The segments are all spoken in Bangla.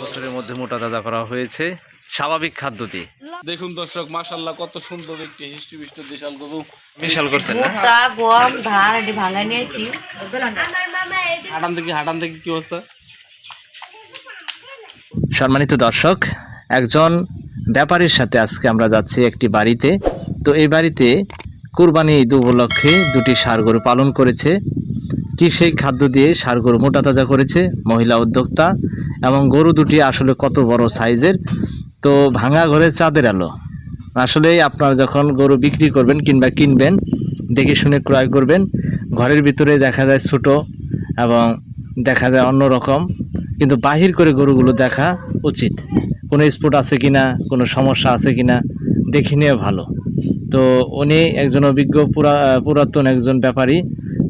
বছরের মধ্যে মোটা তাজা করা হয়েছে। স্বাভাবিক খাদ্য দিয়ে। দেখুন দর্শক মাশাল্লাহ কত সুন্দর একটি হিষ্টপিষ্ট দেশাল গরু। মিশাল করছেন না? ভুট্টা গম ধান এটি ভাঙা নিয়েছি। হাঁটান থেকে হাঁটান থেকে কি অবস্থা। সম্মানিত দর্শক একজন ব্যাপারীর সাথে আজকে আমরা যাচ্ছি একটি বাড়িতে। তো এই বাড়িতে কুরবানি ঈদ উপলক্ষে দুটি ষাড় গরু পালন করেছে। কি সেই খাদ্য দিয়ে ষাড় গরু মোটা তাজা করেছে? মহিলা উদ্যোক্তা এবং গরু দুটি আসলে কত বড় সাইজের? তো ভাঙা ঘরে চাঁদের আলো। আসলে আপনারা যখন গরু বিক্রি করবেন কিংবা কিনবেন, দেখে শুনে ক্রয় করবেন, ঘরের ভিতরে দেখা যায় ছোট এবং দেখা যায় অন্যরকম কিন্তু বাহির করে গরুগুলো দেখা উচিত। কোনো স্পট আছে কিনা, কোনো সমস্যা আছে কিনা, দেখে নিয়ে ভালো। তো উনি একজন অভিজ্ঞ পুরা, পুরাতন একজন ব্যাপারী।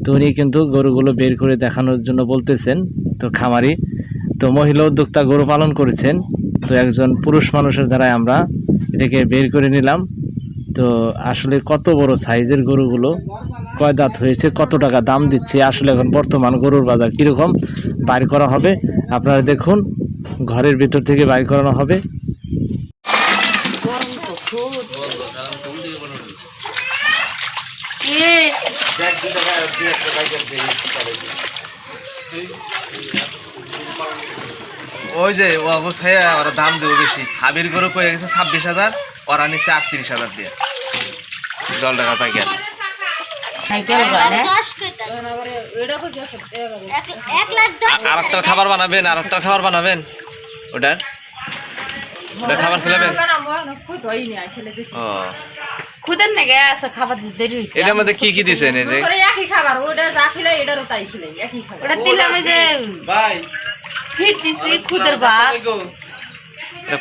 তো উনি কিন্তু গরুগুলো বের করে দেখানোর জন্য বলতেছেন, তো খামারি, তো মহিলা উদ্যোক্তা গরু পালন করেছেন, তো একজন পুরুষ মানুষের দ্বারাই আমরা এটাকে বের করে নিলাম। তো আসলে কত বড় সাইজের গরুগুলো, কয় দাঁত হয়েছে, কত টাকা দাম দিচ্ছে, আসলে এখন বর্তমান গরুর বাজার কীরকম, বাইর করা হবে। আপনারা দেখুন, ঘরের ভিতর থেকে বাইর করানো হবে গরম তো খুব ওই যে ও অবস্থায় ওরা দাম দেবো বেশি। হাবির গরু কয়ে গেছে ছাব্বিশ হাজার ওরা নিচ্ছে আটত্রিশ হাজার দিয়ে। জল টাকা পাইকার সাইকেল আর একটা খাবার বানাবেন আর একটা খাবার বানাবেন। ওটার। ওটা খাবার খেলাবেন? ও। খুদের আছে খাবার দেরি হয়েছে এটার মধ্যে কি কি দিছেন এই যে? একই খাবার ওটা যা খেলে এটারও তাই খেলে একই খাবার। ওটা দিলাম এই যে ভাই। ফিট দিছি খুদের ভাত।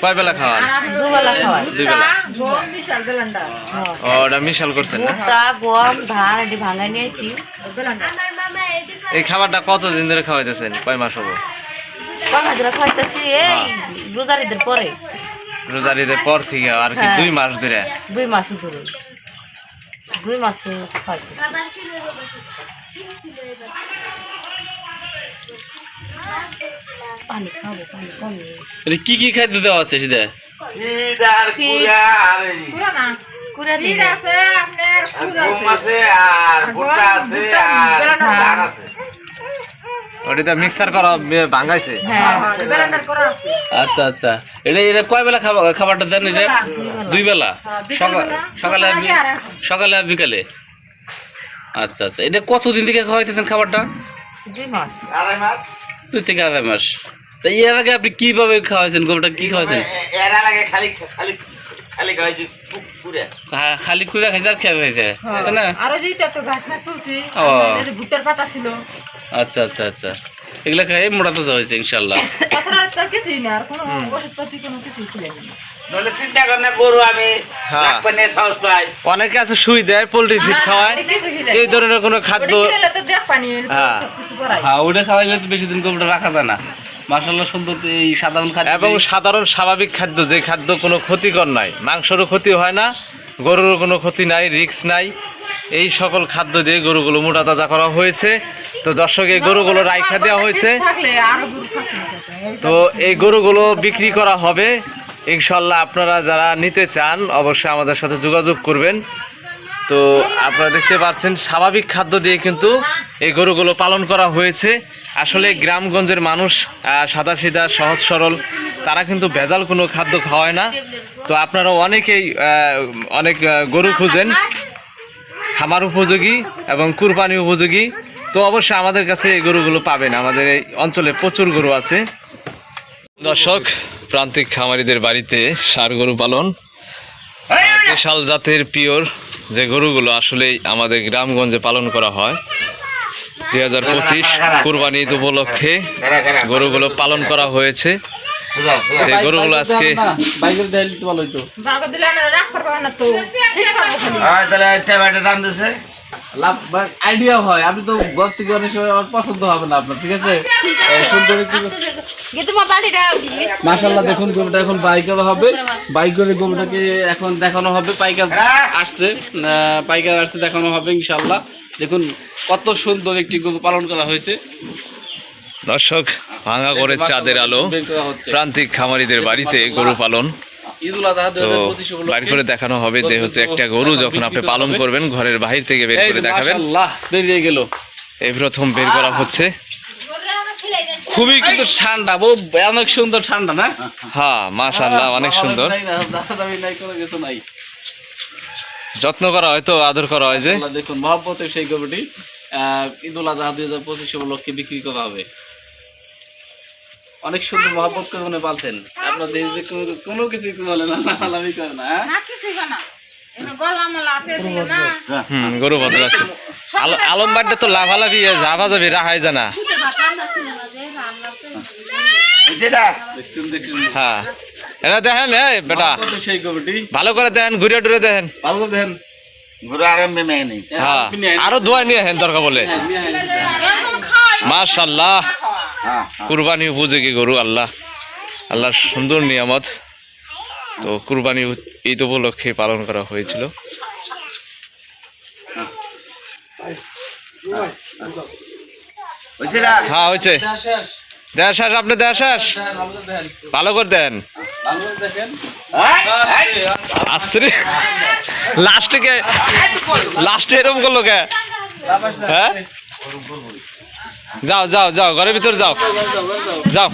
কয় বেলা খাওয়ান? দুবেলা খাওয়াই দুই বেলা। গম বিশাল বেলান্ডা। ও ওটা মিশাল করছেন না? ভুট্টা গম ধান এটি ভাঙা নিয়েছি বেলান্ডা। এই খাবারটা কতদিন ধরে খাওয়াইতেছেন? কয় মাস হব? হাজারা খাইতেছি এই রোজারিদের পরে। রোজার ঈদের পর থেকে আর কি হ্যাঁ। দুই মাস ধরে। দুই মাস ধরে। দুই মাসে পানি খাব পানি কম কি কি খাদ্য দেওয়া আছে সেটা? না কুড়া ফিট দিলে আছে। আপনার আছে। হ্যাঁ মিক্সার করা ভাঙাইছে। হ্যাঁ। আচ্ছা আচ্ছা। এটা এটা কয় বেলা খাবার খাবারটা দেন এটা? দুই বেলা। সকাল সকালে সকালে আর বিকালে? আচ্ছা আচ্ছা। এটা কতদিন থেকে খাওয়াইতেছেন খাবারটা? দুই থেকে আড়াই মাস। তা এর আগে আপনি কীভাবে খাওয়াইছেন? গরুটা কি খাওয়াইছেন? খালি খাইছে আর খেয়ে খাইছে তাই না? আরও যে একটা ঘাস না তুলছি ও। ভুট্টার পাতা ছিল। আচ্ছা আচ্ছা আচ্ছা। এগুলা খাই মোটা তাজা হয়েছে ইনশাল্লাহ তাছাড়া আর তো কিছুই না আর কোনো ওষুধপাতি কোনো কিছুই ছিল না চিন্তা কর না গরু আমি হ্যাঁ। অনেকে আছে সুই দেয় পোলট্রি ফিট খাওয়ায়। এই ধরনের কোনো খাদ্য খেলে হ্যাঁ। হ্যাঁ ওটা খাওয়াইলে তো বেশি দিন রাখা যায় না। মাসাল্লাহ সুন্দর এই সাধারণ খাদ্য এবং সাধারণ স্বাভাবিক খাদ্য যে খাদ্য কোনো ক্ষতিকর নাই। মাংসরও ক্ষতি হয় না গরুরও কোনো ক্ষতি নাই রিস্ক নাই। এই সকল খাদ্য দিয়ে গরুগুলো মোটা তাজা করা হয়েছে। তো দর্শক এই গরুগুলো রাইখা দেওয়া হয়েছে। তো এই গরুগুলো বিক্রি করা হবে। ইনশাল্লাহ আপনারা যারা নিতে চান অবশ্যই আমাদের সাথে যোগাযোগ করবেন। তো আপনারা দেখতে পাচ্ছেন স্বাভাবিক খাদ্য দিয়ে কিন্তু এই গরুগুলো পালন করা হয়েছে। আসলে গ্রামগঞ্জের মানুষ সাদা সিধা, সহজ সরল, তারা কিন্তু ভেজাল কোনো খাদ্য খাওয়ায় না। তো আপনারা অনেকেই অনেক গরু খুঁজেন, খামার উপযোগী এবং কুরবানি উপযোগী। তো অবশ্যই আমাদের কাছে এই গরুগুলো পাবেন। আমাদের এই অঞ্চলে প্রচুর গরু আছে। দর্শক, প্রান্তিক খামারিদের বাড়িতে ষাড় গরু পালন। বিশাল জাতের পিওর যে গরুগুলো আসলেই আমাদের গ্রামগঞ্জে পালন করা হয়। দুই হাজার পঁচিশ কুরবানি ঈদ উপলক্ষে গরুগুলো পালন করা হয়েছে। সেই গরুগুলো আজকে হয় আইডিয়া হয়। আপনি তো থেকে অনেক সময় আমার পছন্দ হবে না আপনার ঠিক আছে? এই সুন্দর একটু কিন্তু মা বাড়িটা মাশাল্লাহ দেখুন গরুটা এখন বাইকার হবে। বাইকের গরুটাকে এখন দেখানো হবে পাইকার আসছে আহ, পাইকার আসছে দেখানো হবে ইনশাল্লাহ দেখুন কত সুন্দর একটি গরু পালন করা হয়েছে। দর্শক ভাঙা করে চাঁদের আলো। প্রান্তিক খামারিদের বাড়িতে গরু পালন। বাইর করে দেখানো হবে যেহেতু একটা গরু যখন আপনি পালন করবেন ঘরের বাহির থেকে বের করে দেখাবেন। মাশাআল্লাহ বেরিয়ে গেল। এই প্রথম বের করা হচ্ছে। খুবই কিন্তু ঠান্ডা বউ অনেক সুন্দর ঠান্ডা না? হ্যাঁ অনেক সুন্দর। যত্ন করা হয় তো আদর করা হয় যে। দেখুন মহব্বতের সেই গরুটি ঈদুল আজহা দুই হাজার পঁচিশ উপলক্ষে বিক্রি করা হবে। অনেক সুন্দর মহব্বত করে মনে পালছেন। আপনাদের এই কোনো- কিছু বলে না আলামি করে না হ্যাঁ? গরু আছে। আলম বাড়িতে তো লাভালাভি যাবি রাহাই জানা দেখছেন হ্যাঁ। এটা দেখেন এই বেটা। ভালো করে দেখেন ঘুরে টুরে দেখেন। ভালো করে দেখেন। আরামে নেই হ্যাঁ। নিয়ে আরও দোয়া নিয়ে হেন দরকার বলে। হ্যাঁ। মাশাল্লাহ হ্যাঁ কুরবানি উপযোগী গরু আল্লাহ। আল্লাহর সুন্দর নিয়ামত। তো কুরবানি ঈদ উপলক্ষে পালন করা হয়েছিল। হ্যাঁ হয়েছে। শেষ, শেষ। দেয়া শেষ আপনি দেয়া শেষ? হ্যাঁ, দেখেন ভালো করে দেন। লাস্টে কে? লাস্টে এরকম করল কে? হ্যাঁ? যাও যাও যাও ঘরের ভিতর যাও। যাও।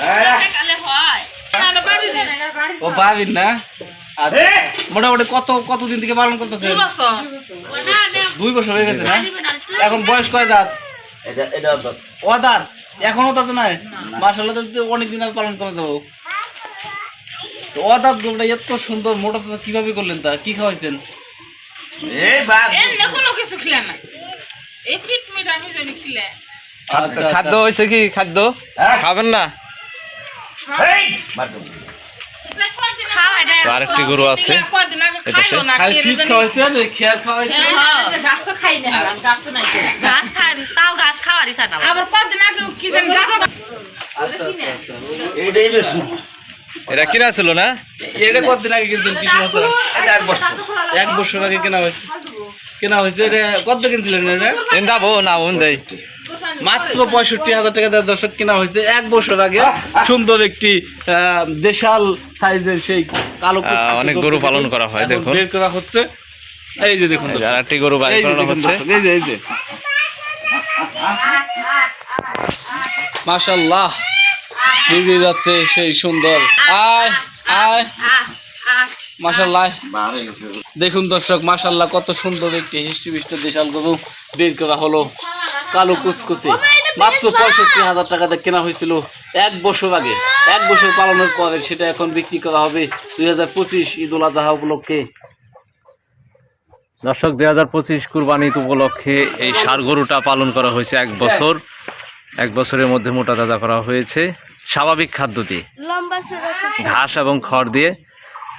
হ্যাঁ? না ও পাবিন না? মোটামুটি কত কতদিন থেকে পালন করতেছেন? দুই বছর হয়ে গেছে না? এখন বয়স কয় দাঁত? এটা এটা তো- ও দাঁত এখনও দাঁত নাই? মাসাল্লাহ তো অনেক দিন আগে পালন করে যাব। তো ও গরুটা এত সুন্দর মোটা দাঁত কীভাবে করলেন তা? কি খাওয়াইছেন? এই বাপ এমনি কোনো কিছু খেলে না। এই পিট মিট আমি জানি খেলে। আচ্ছা, খাদ্য আচ্ছা। হয়েছে কি? খাদ্য? হ্যাঁ? খাবেন না। তো আরেকটি গরু আছে। এটা না হ্যাঁ, না না তো- আচ্ছা এটা কিনা ছিল না? এটা কতদিন আগে কিনছেন? কিছু বছর এক বছর। এক বছর আগে কেনা হয়েছে। কেনা হয়েছে এটা কত কিনছিলেন এটা? এন যাব না উন দেই। মাত্র পঁয়ষট্টি হাজার টাকা দিয়ে দর্শক কেনা হয়েছে এক বছর আগে। সুন্দর একটি দেশাল সাইজের সেই কালো অনেক গরু পালন করা হয়, দেখুন। বের করা হচ্ছে। এই যে দেখুন দর্শক। আর একটি গরু বাড়ি করানো হচ্ছে। এই যে এই যে। মাশাল্লাহ বেরিয়ে যাচ্ছে সেই সুন্দর। আয় আয়। মাশাল্লাহ দেখুন দর্শক মাশাল্লাহ কত সুন্দর একটি হিষ্ট্রিবিষ্ট দেশাল গরু বের করা হলো। কালো কুচকুচে মাত্র পঁয়ষট্টি হাজার টাকাতে কেনা হয়েছিল। এক বছর আগে এক বছর পালনের পরে সেটা এখন বিক্রি করা হবে দুই হাজার পঁচিশ ঈদ উল আজহা উপলক্ষে। দর্শক দুই হাজার পঁচিশ কুরবানি ঈদ উপলক্ষে এই ষাড় গরুটা পালন করা হয়েছে এক বছর। এক বছরের মধ্যে মোটা তাজা করা হয়েছে। স্বাভাবিক খাদ্য দিয়ে। ঘাস এবং খড় দিয়ে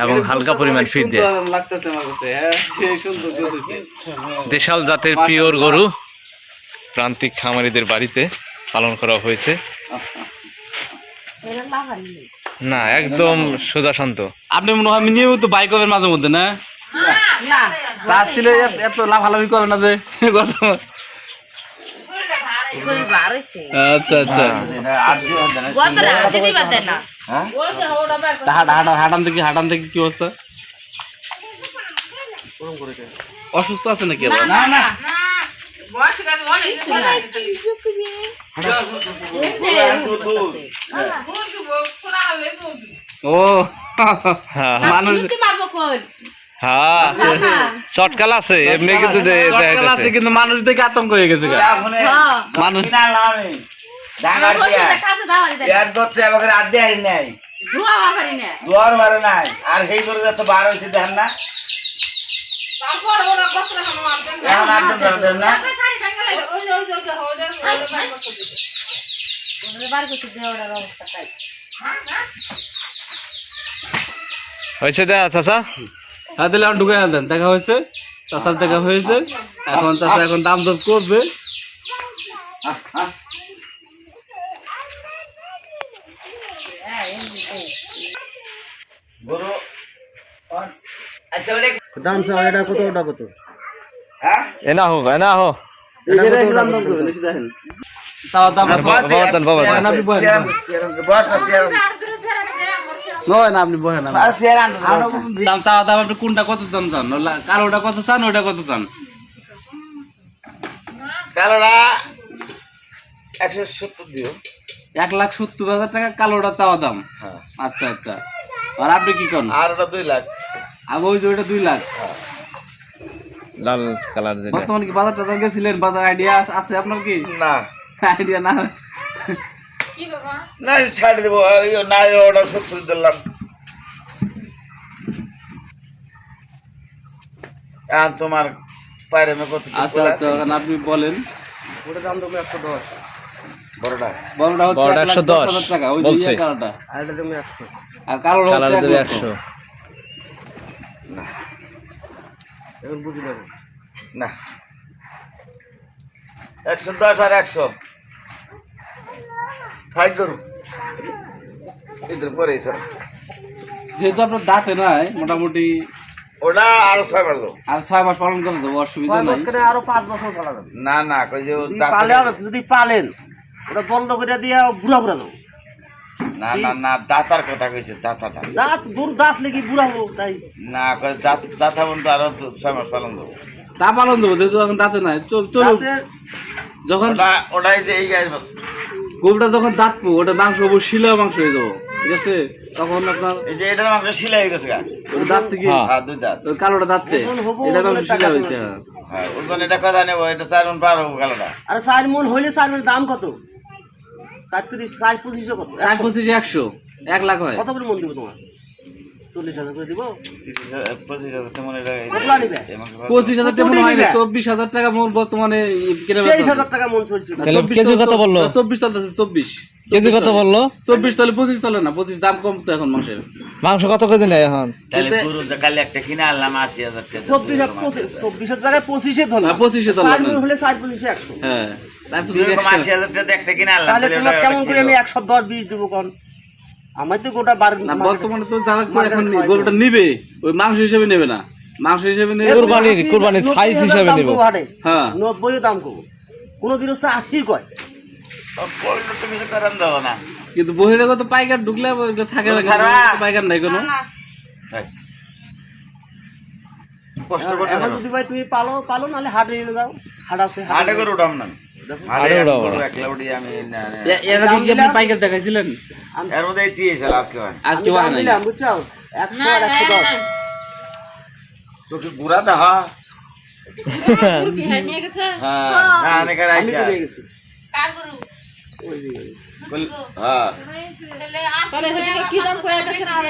এবং হালকা পরিমাণ ফিট দিয়ে। হ্যাঁ দেশাল জাতের পিওর গরু। প্রান্তিক খামারিদের বাড়িতে পালন করা হয়েছে। না একদম সোজা শান্ত। আপনি মনে হয় নিয়মিত বাইক হবেন মাঝে মধ্যে না? তার ছিল এত- না যে আচ্ছা আচ্ছা। হ্যাঁ? ওই যে ওটা বের তা হাঁটা হাঁটা হাঁটান থেকে হাঁটান থেকে কি অবস্থা? অসুস্থ আছে নাকি না না। ও হ্যাঁ মানুষ কি মারবো কই? হ্যাঁ। আছে এমনি কিন্তু আছে কিন্তু মানুষ দেখে আতঙ্ক হয়ে গেছে হ্যাঁ। মানুষ আর সেই করে তো বার হয়েছে দেখেন এখন না। হয়েছে দে চাচা। হ্যাঁ তাহলে এখন ঢুকে দেন দেখা হয়েছে চাষার দেখা হয়েছে। এখন চাষা এখন দাম দর করবে। দাম চাও এটা কত ওটা কত? হ্যাঁ এনা হোক এনা হো। কোনটা কত? দাম চান কালোটা কত চান ওটা কত চান? কালোটা একশো সত্তর দিও। এক লাখ সত্তর হাজার টাকা কালোটা চাওয়া দাম। হ্যাঁ। আচ্ছা আচ্ছা। আর আপনি কি করেন? আর ওটা দুই লাখ। আর ওই যে ওইটা দুই লাখ। লাল কালার যেটা। বর্তমানে কি বাজার টাজার গেছিলেন বাজার আইডিয়া আছে আপনার কি? না। আইডিয়া না? না ছাড় দেবো না ওটা সত্তর দিলাম। এখন তোমার পায়রে মে কত আচ্ছা আচ্ছা আপনি বলেন। বড়টা? বড়টা হচ্ছে বড়টা এক লাখ 110 দশ টাকা ওই যে বলছে। ইয়ে আর এটা তুমি একশো। আর কালার হচ্ছে। একশো। এখন বুঝি নেব না। একশো দশ আর একশো। ফাইট করু ইদের পরে স্যার যেহেতু আপনার দাঁতে নাই মোটামুটি ওটা আরও ছয় বার দাও আর ছয় মাস পালন করে দেবো অসুবিধা নাই। আরও পাঁচ বছর পালা যাবে। না না কই যে যদি পালে যদি পালেন ওটা বন্ধ করে দিয়ে বুড়া বুড়া দেবো। না না না দাতার কথা কইছে দাতাটা। দাঁত দূর দাঁত লেগে বুড়া হব তাই। না কই দাঁত দাতা বন্ধু আরও তো ছয় মাস পালন দেবো তা পালন দেবো যেহেতু এখন দাঁতে নাই। চল দাঁতের যখন ওটা ওটাই যে এই গাছ গরুটা যখন দাঁতবো ওটা মাংস হব শিলা মাংস হয়ে যাব ঠিক আছে? তখন আপনার এই যে এটার মাংস শিলাই হয়ে গেছে গা। দাঁতছে কি হ্যাঁ দুই দাঁত। ওই কালোটা দাঁতছে হব, এটা মাংস ওজনের শিলা টাকা হয়েছে হ্যাঁ। হ্যাঁ ওজন এটা কথা নেব? এটা চার মন পার হব কালোটা। আরে চার মন হইলে চার মনের দাম কত? চারত্রিশ প্রায় পঁচিশশো কত? চার পঁচিশে একশো। এক লাখ হয়। কত করে মন দিব তোমার? চল্লিশ হাজার করে দিব। পঁচিশ হাজার তেমন এটা কতলা নিবে? এই মাংস পঁচিশ হাজার টাকা হয় না চব্বিশ হাজার টাকা মূল বর্তমানে তেইশ হাজার টাকা মন চলছিল না, তাহলে 24 কেজি কত বলল? চব্বিশ চলতেছে চব্বিশ। কেজি কত বলল? চব্বিশ চলে পঁচিশ চলে না পঁচিশ দাম কম তো এখন মাংসের। মাংস কত কেজি নেয় এখন? তাহলে একটা কিনে আনলাম আশি হাজার চব্বিশ চব্বিশের জায়গায় পঁচিশে ধরলাম পঁচিশে ধরলাম। হলে চার পঁচিশে একশো হ্যাঁ চার দুই পঁচিশ রকম একশো। আশি হাজার টাকা। একটা কিনে আনলাম তাহলে তাহলে তোমার ওটা- কেমন করে আমি। একশো দশ বিশ দেবো কোন? আমার তো গোটা বার বর্তমানে তো যারা এখন গরুটা নিবে ওই মাংস হিসেবে নেবে না। মাংস হিসেবে নেবে কুরবানির কুরবানির সাইজ হিসাবে নিব। হ্যাঁ। নব্বই দাম করব কোন গৃহস্থ আশি কয়। তুমি তো করান দেবো না। কিন্তু বহিরাগত পাইকার ঢুকলে থাকে পাইকার নাই কোনো। কষ্ট করতে এখন যদি ভাই তুমি পালো পালো নাহলে হাটে নিয়ে যাও। হাট আছে হাটে করে উঠাম না হাটে হাটে এখন উঠাবো। গরু একলা উঠি আমি না, না। এ- এর আগে কি আপনি পাইকার দেখাইছিলেন এর মধ্যে এই তিয়ে ছিল আর কেউ হয় না। আর আমি কেউ দাম আনে নাই দিলাম বুঝছো একশো আর একশো দশ চোখে গুড়া দেখা নিয়ে গেছে হ্যাঁ হ্যাঁ অনেকের আমি আইসা তো নিয়ে গেছি কার গরু বল- হ্যাঁ তাহলে সেদিকে কি দাম করে গেছেন আর